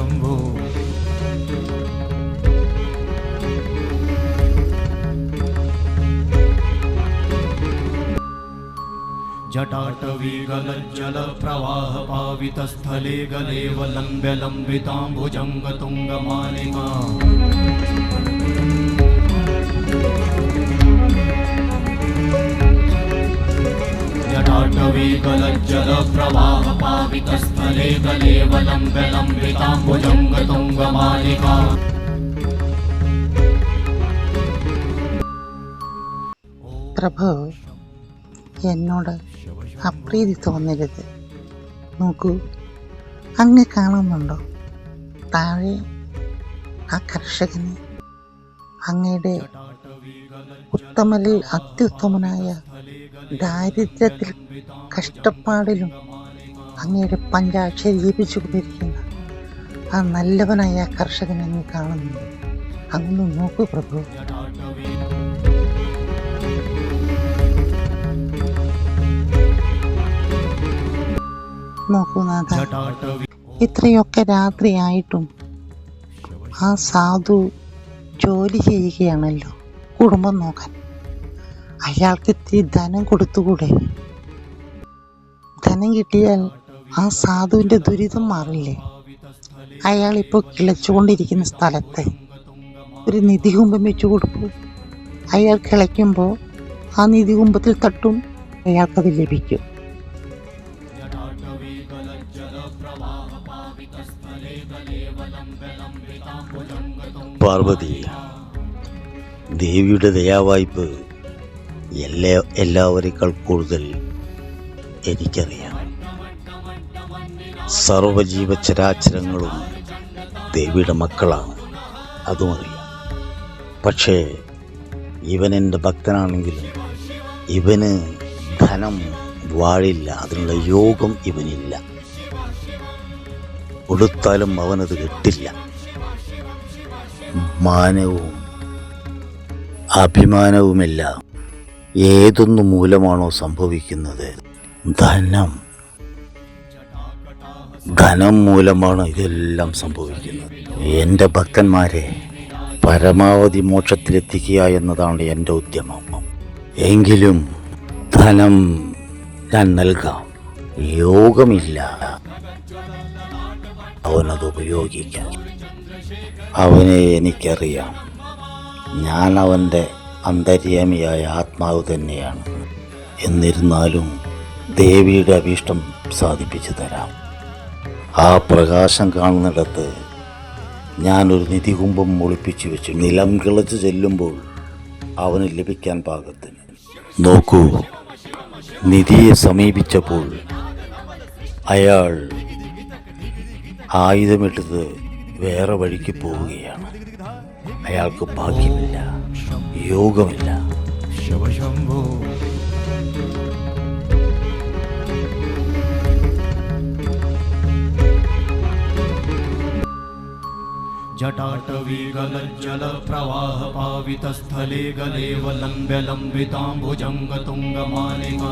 शंभो जटाटवी गलज्जल प्रवाह पावितस्थले तुंग मालिमा जटाटवीगलज्जलप्रवाहपावितस्थले गलेवलम्ब्य लम्बिताम्बुजङ्गतुङ्गमालिका പ്രഭു എന്നോട് അപ്രീതി തോന്നരുത് നോക്കൂ അങ്ങ് കാണുന്നുണ്ടോ താഴെ ആ കർഷകനെ അങ്ങയുടെ ഉത്തമലിൽ അത്യുത്തമനായ ദാരിദ്ര്യത്തിൽ കഷ്ടപ്പാടിലും അങ്ങയുടെ പഞ്ചാക്ഷരി ജപിച്ചുകൊണ്ടിരിക്കുന്ന ആ നല്ലവനായ കർഷകനെ അങ്ങ് കാണുന്നു. അങ്ങ് നോക്കൂ പ്രഭു. നോക്കൂ നാഥ ഇത്രയൊക്കെ രാത്രിയായിട്ടും ആ സാധു ജോലി ചെയ്യുകയാണല്ലോ കുടുംബം നോക്കാൻ. അയാൾക്ക് ഇത്തിരി ധനം കൊടുത്തുകൂടെ? ധനം കിട്ടിയാൽ ആ സാധുവിന്റെ ദുരിതം മാറില്ലേ? അയാൾ ഇപ്പോൾ കിളച്ചുകൊണ്ടിരിക്കുന്ന സ്ഥലത്ത് ഒരു നിധികുംഭം വെച്ചു കൊടുക്കും അയാൾ കിളയ്ക്കുമ്പോൾ ആ നിധികുംഭത്തിൽ തട്ടും അയാൾക്കത് ലഭിക്കും. പാർവതി ദേവിയുടെ ദയാവായ്പ് എല്ലാ എല്ലാവരെക്കാൾ കൂടുതൽ എനിക്കറിയാം. സർവജീവ ചരാചരങ്ങളും ദേവിയുടെ മക്കളാണ്. അതുമറിയാം പക്ഷേ ഇവൻ എന്റെ ഭക്തനാണെങ്കിലും ഇവന് ധനം വാഴില്ല അതിനുള്ള യോഗം ഇവനില്ല. കൊടുത്താലും അവനത് കിട്ടില്ല. മാനവും അഭിമാനവുമെല്ലാം ഏതൊന്നു മൂലമാണോ സംഭവിക്കുന്നത്? ധനം. ധനം മൂലമാണ് ഇതെല്ലാം സംഭവിക്കുന്നത്. എന്റെ ഭക്തന്മാരെ പരമാവധി മോക്ഷത്തിലെത്തിക്കുക എന്നതാണ് എന്റെ ഉദ്യമം. എങ്കിലും ധനം ഞാൻ നൽകാം. യോഗമില്ല. അവനത് ഉപയോഗിക്കാം. അവനെ എനിക്കറിയാം. ഞാൻ അവന്റെ അന്തര്യാമിയായ ആത്മാവ് തന്നെയാണ്. എന്നിരുന്നാലും ദേവിയുടെ അഭീഷ്ടം സാധിപ്പിച്ചു തരാം. ആ പ്രകാശം കാണുന്നിടത്ത് ഞാനൊരു നിധികുംഭം ഒളിപ്പിച്ചു വെച്ചു. നിലം കിളച്ച് ചെല്ലുമ്പോൾ അവന് ലഭിക്കാൻ പാകത്തിന്. നോക്കൂ നിധിയെ സമീപിച്ചപ്പോൾ അയാൾ ആയുധമെടുത്ത് വേറെ വഴിക്ക് പോവുകയാണ്. അയാൾക്ക് ഭാഗ്യമില്ല യോഗമില്ല ശിവശംഭോ जटाटवीगलज्जलप्रवाहपावितस्थले गलेवलम्ब्य लम्बिताम्बुजङ्गतुङ्गमालिका